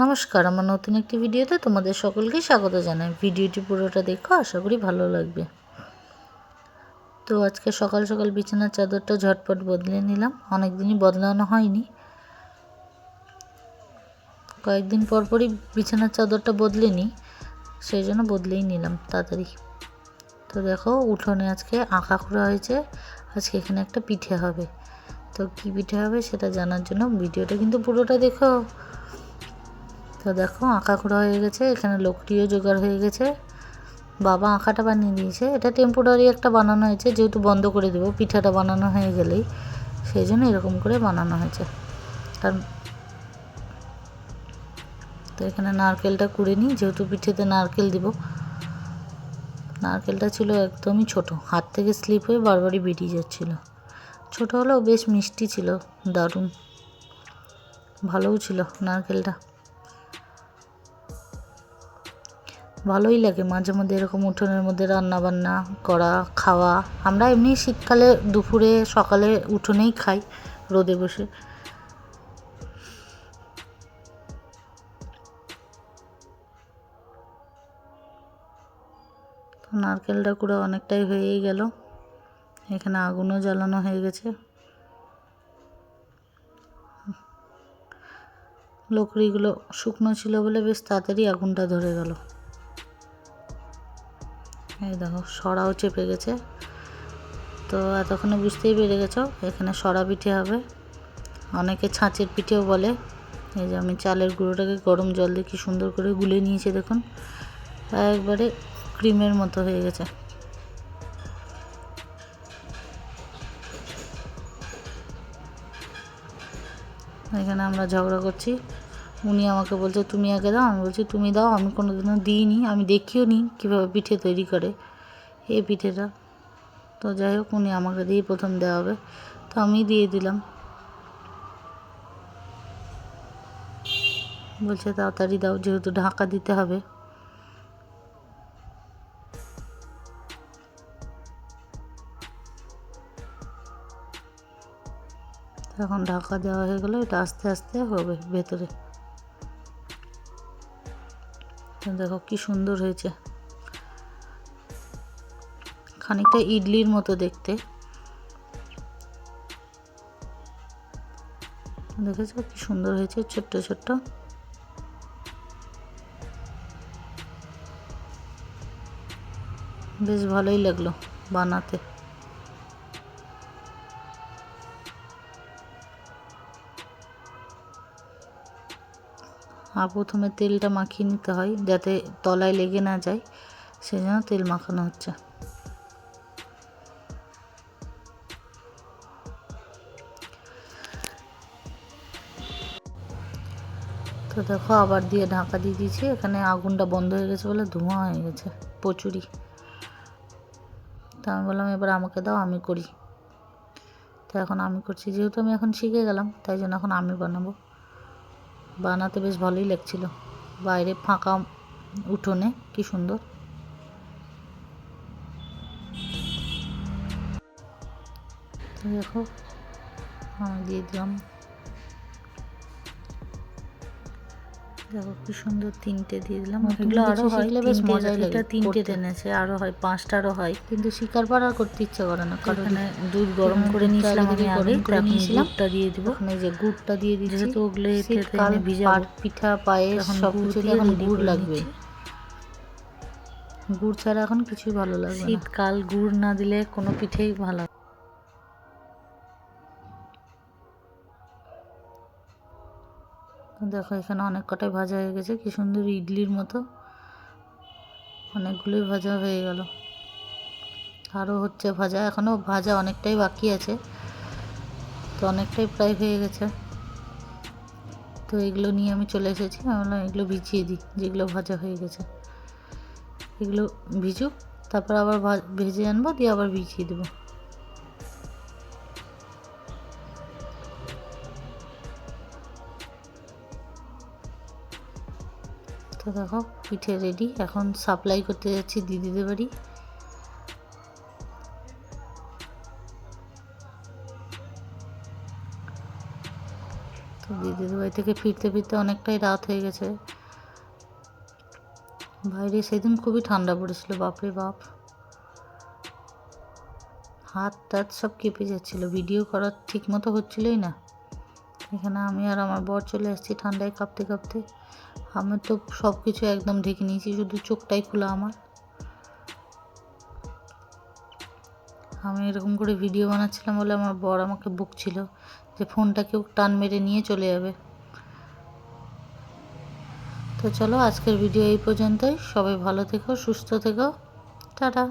নমস্কার, আমার নতুন একটি ভিডিওতে তোমাদের সকলকে স্বাগত জানাই। ভিডিওটি পুরোটা দেখো, আশা করি ভালো লাগবে। তো আজকে সকাল সকাল বিছানার চাদরটা ঝটপট বদলে নিলাম। অনেক দিনই বদলানো হয়নি। কয়েকদিন পর পরই বিছানার চাদরটা বদলে নিই, সেই জন্য বদলেই নিলাম তাড়াতাড়ি। তো দেখো, উঠোনে আজকে আঁকা খোড়া হয়েছে। আজকে এখানে একটা পিঠে হবে। তো কী পিঠে হবে সেটা জানার জন্য ভিডিওটা কিন্তু পুরোটা দেখো। তো দেখো, আঁকা খোড়া হয়ে গেছে, এখানে লোকটিও জোগাড় হয়ে গেছে। বাবা আঁকাটা বানিয়ে দিয়েছে। এটা টেম্পোরারি একটা বানানো হয়েছে, যেহেতু বন্ধ করে দেবো, পিঠাটা বানানো হয়ে গেলেই। সেই জন্য এরকম করে বানানো হয়েছে। কারণ তো এখানে নারকেলটা কুড়ে নিই, যেহেতু পিঠেতে নারকেল দিব। নারকেলটা ছিল একদমই ছোট, হাত থেকে স্লিপ হয়ে বারবারই বেরিয়ে যাচ্ছিল। ছোট হলেও বেশ মিষ্টি ছিল, দারুণ। ভালোও ছিল নারকেলটা। ভালোই লাগে মাঝে মধ্যে এরকম উঠোনের মধ্যে রান্না বান্না করা, খাওয়া। আমরা এমনি শীতকালে দুপুরে, সকালে উঠোনেই খাই রোদে বসে। নারকেলটা পুরো অনেকটাই হয়েই গেল। এখানে আগুনও জ্বালানো হয়ে গেছে। লকড়িগুলো শুকনো ছিল বলে বেশ তাড়াতাড়ি আগুনটা ধরে গেল। এই দেখো, সরাও চেপে গেছে। তো এতক্ষণে বুঝতেই পেরে গেছো, এখানে সরা পিঠে হবে। অনেকে ছাঁচের পিঠেও বলে, এই যে আমি চালের গুঁড়োটাকে গরম জল দিয়ে কি সুন্দর করে গুলে নিয়েছি, দেখুন। একবারে ক্রিমের মতো হয়ে গেছে। এখানে আমরা ঝগড়া করছি। উনি আমাকে বলছে, তুমি আগে দাও। আমি বলছি, তুমি দাও, আমি কোনো দিনও দিইনি, আমি দেখিও নি কীভাবে পিঠে তৈরি করে এই পিঠেটা। তো যাই হোক, উনি আমাকে দিয়ে প্রথম দেওয়া হবে। তো আমি দিয়ে দিলাম। বলছে, তাড়াতাড়ি দাও, যেহেতু ঢাকা দিতে হবে। এখন ঢাকা দেওয়া হয়ে গেলো, এটা আস্তে আস্তে হবে ভেতরে। দেখো কি সুন্দর হয়েছে। খানিকটা ইডলির মতো দেখতে। দেখেছ কি সুন্দর হয়েছে ছোট্ট ছোট্ট? বেশ ভালোই লাগল বানাতে। আর প্রথমে তেলটা মাখিয়ে নিতে হয় যাতে তলায় লেগে না যায় সেই জন্য তেল মাখানো হচ্ছে। তো দেখো, আবার দিয়ে ঢাকা দিয়ে দিয়েছি। এখানে আগুনটা বন্ধ হয়ে গেছে বলে ধোঁয়া হয়ে গেছে, প্রচুরই। তা আমি বললাম, এবার আমাকে দাও, আমি করি। তো এখন আমি করছি। যেহেতু আমি এখন শিখে গেলাম, তাই জন্য এখন আমি বানাবো। বানাতে বেশ ভালোই লাগছিল। বাইরে ফাঁকা উঠোনে কি সুন্দর। দেখো দিয়ে দিলাম। দেখো কি সুন্দর তিনটে দিয়ে দিলাম। এগুলো আরও হয়। বেশ মজাই লাগে তিনটে টেনেছে আরও হয় পাঁচটারও হয়। কিন্তু শিকার পাড়া করতে ইচ্ছে করে না কারণ দুধ গরম করে নিয়েছিলাম আমি আগে গুড়টা দিয়ে দিব। ওখানে যে গুড়টা দিয়ে দিয়েছি যেহেতু ওগুলো শীতকাল পিঠা পায়েস সব এখন গুড় লাগবে। গুড় ছাড়া এখন কিছুই ভালো লাগবে শীতকাল গুড় না দিলে কোনো পিঠেই ভালো দেখো, এখানে অনেক কটাই ভাজা হয়ে গেছে। কি সুন্দর ইডলির মতো। অনেকগুলোই ভাজা হয়ে গেল। আরও হচ্ছে ভাজা। এখনও ভাজা অনেকটাই বাকি আছে। তো অনেকটাই প্রায় হয়ে গেছে। তো এগুলো নিয়ে আমি চলে এসেছি। আমি বললাম, এগুলো ভিজিয়ে দিই, যেগুলো ভাজা হয়ে গেছে। এগুলো ভিজুক, তারপর আবার ভেজে আনব, দিয়ে আবার ভিজিয়ে দেবো। দেখো, পিঠে রেডি এখন সাপ্লাই করতে যাচ্ছি দিদিদের বাড়ি। তো দিদিদের বাড়ি থেকে ফিরতে ফিরতে অনেকটাই রাত হয়ে গেছে। বাইরে সেদিন খুবই ঠান্ডা পড়েছিল, বাপরে বাপ। হাত টাত সব কেঁপে যাচ্ছিল ভিডিও করার ঠিক মতো হচ্ছিলোই না। এখানে আমি আর আমার বর চলে আসছি ঠান্ডায় কাঁপতে কাঁপতে। আমি তো সব কিছু একদম ঢেকে নিয়েছি, শুধু চোখটাই খোলা আমার। আমি এরকম করে ভিডিও বানাচ্ছিলাম বলে আমার বর আমাকে বকছিল যে ফোনটা কেউ টান মেরে নিয়ে চলে যাবে। তো চলো আজকের ভিডিও এই পর্যন্তই। সবাই ভালো থেকো, সুস্থ থেকো। টাটা।